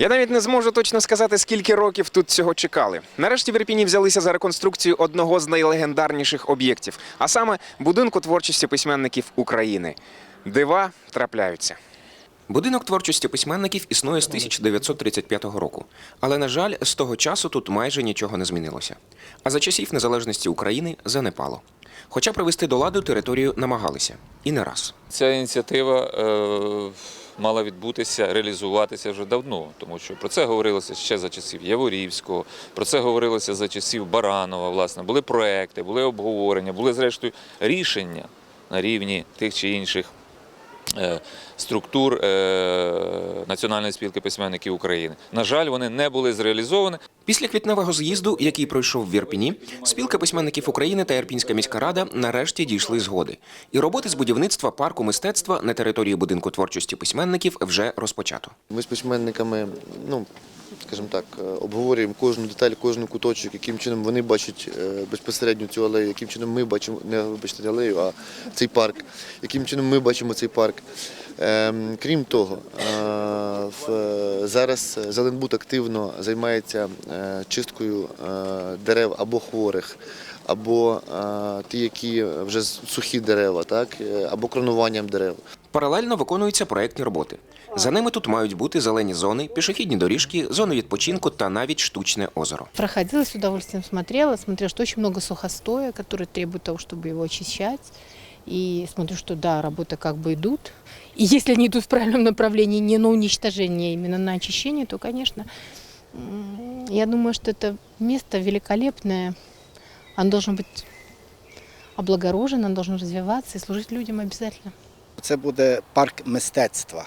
Я навіть не зможу точно сказати, скільки років тут цього чекали. Нарешті в Ірпіні взялися за реконструкцію одного з найлегендарніших об'єктів, а саме будинку творчості письменників України. Дива трапляються. Будинок творчості письменників існує з 1935 року. Але, на жаль, з того часу тут майже нічого не змінилося. А за часів незалежності України занепало. Хоча привести до ладу територію намагалися. І не раз. Ця ініціатива е, мала відбутися, реалізуватися вже давно, тому що про це говорилося ще за часів Яворівського, про це говорилося за часів Баранова. Власне, були проекти, були обговорення, були зрештою рішення на рівні тих чи інших. Е, Структур е, Національної спілки письменників України. На жаль, вони не були зреалізовані. Після квітневого з'їзду, який пройшов в Ірпіні, спілка письменників України та Ірпінська міська рада нарешті дійшли згоди. І роботи з будівництва парку мистецтва на території будинку творчості письменників вже розпочато. Ми з письменниками, ну скажімо так, е, обговорюємо кожну деталь, кожен куточок, яким чином вони бачать е, безпосередньо цю алею, яким чином ми бачимо, не вибачте, не алею, а цей парк, яким чином ми бачимо цей парк. Ем, Крім того, е, зараз Зеленбуд активно займається е, чисткою е, дерев або хворих, або е, ті, які вже сухі дерева, так, е, або кронуванням дерев. Паралельно виконуються проектні роботи. За ними тут мають бути зелені зони, пішохідні доріжки, зони відпочинку та навіть штучне озеро. Проходила с удовольствием, смотрела, смотрела, что очень много сухостоя, который требует того, чтобы его очищать И смотрю, что да, работы как бы идут. И если они идут в правильном направлении, не на уничтожение, а именно на очищение, то, конечно, м, я думаю, что это место великолепное. Оно должно быть облагорожено, оно должно развиваться и служить людям обязательно. Це буде парк мистецтва.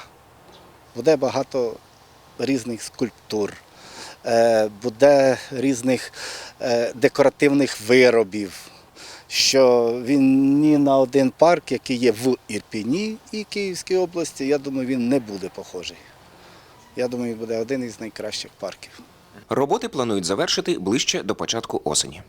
Буде багато різних скульптур, е, буде різних е, декоративних виробів. Що він ні на один парк, який є в Ірпіні і Київській області, я думаю, він не буде похожий. Я думаю, він буде один із найкращих парків. Роботи планують завершити ближче до початку осені.